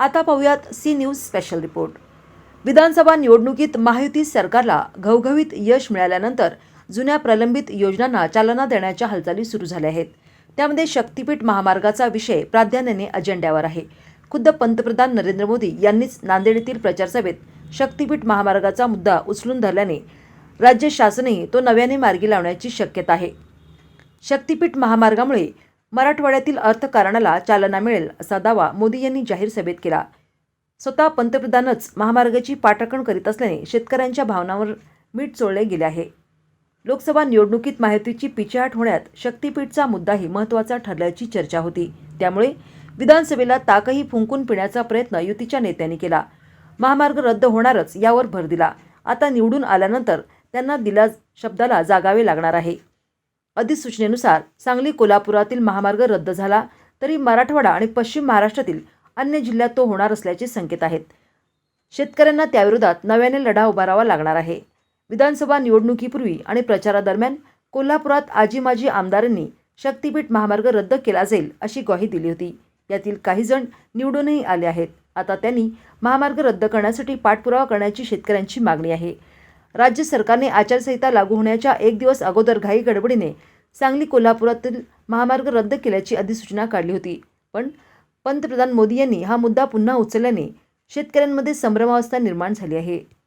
आता पाहूयात C news special report. विधानसभा निवडणुकीत महायुती सरकारला घवघवीत यश मिळाल्यानंतर जुन्या प्रलंबित योजनांना चालना देण्याच्या हालचाली सुरू झाल्या आहेत. त्यामध्ये शक्तीपीठ महामार्गाचा विषय प्राधान्याने अजेंड्यावर आहे. खुद्द पंतप्रधान नरेंद्र मोदी यांनीच नांदेड येथील प्रचारसभेत शक्तीपीठ महामार्गाचा मुद्दा उचलून धरल्याने राज्य शासनही तो नव्याने मार्गी लावण्याची शक्यता आहे. शक्तीपीठ महामार्गामुळे मराठवाड्यातील अर्थकारणाला चालना मिळेल असा दावा मोदी यांनी जाहीर सभेत केला. स्वतः पंतप्रधानच महामार्गाची पाठराखण करीत असल्याने शेतकऱ्यांच्या भावनांवर मीठ चोळले गेले आहे. लोकसभा निवडणुकीत माहितीची पिछेहाट होण्यात शक्तीपीठचा मुद्दाही महत्त्वाचा ठरल्याची चर्चा होती. त्यामुळे विधानसभेला ताकही फुंकून पिण्याचा प्रयत्न युतीच्या नेत्यांनी केला. महामार्ग रद्द होणारच यावर भर दिला. आता निवडून आल्यानंतर त्यांना दिला शब्दाला जागावे लागणार आहे. अधिसूचनेनुसार सांगली कोल्हापुरातील महामार्ग रद्द झाला तरी मराठवाडा आणि पश्चिम महाराष्ट्रातील अन्य जिल्ह्यात तो होणार असल्याचे संकेत आहेत. शेतकऱ्यांना त्याविरोधात नव्याने लढा उभारावा लागणार आहे. विधानसभा निवडणुकीपूर्वी आणि प्रचारादरम्यान कोल्हापुरात आजी माजी आमदारांनी शक्तीपीठ महामार्ग रद्द केला जाईल अशी ग्वाही दिली होती. यातील काही जण निवडूनही आले आहेत. आता त्यांनी महामार्ग रद्द करण्यासाठी पाठपुरावा करण्याची शेतकऱ्यांची मागणी आहे. राज्य सरकारने आचारसंहिता लागू होण्याच्या एक दिवस अगोदर घाई गडबडीने सांगली कोल्हापुरातील महामार्ग रद्द केल्याची अधिसूचना काढली होती. पण पंतप्रधान मोदी यांनी हा मुद्दा पुन्हा उचलल्याने शेतकऱ्यांमध्ये संभ्रमावस्था निर्माण झाली आहे.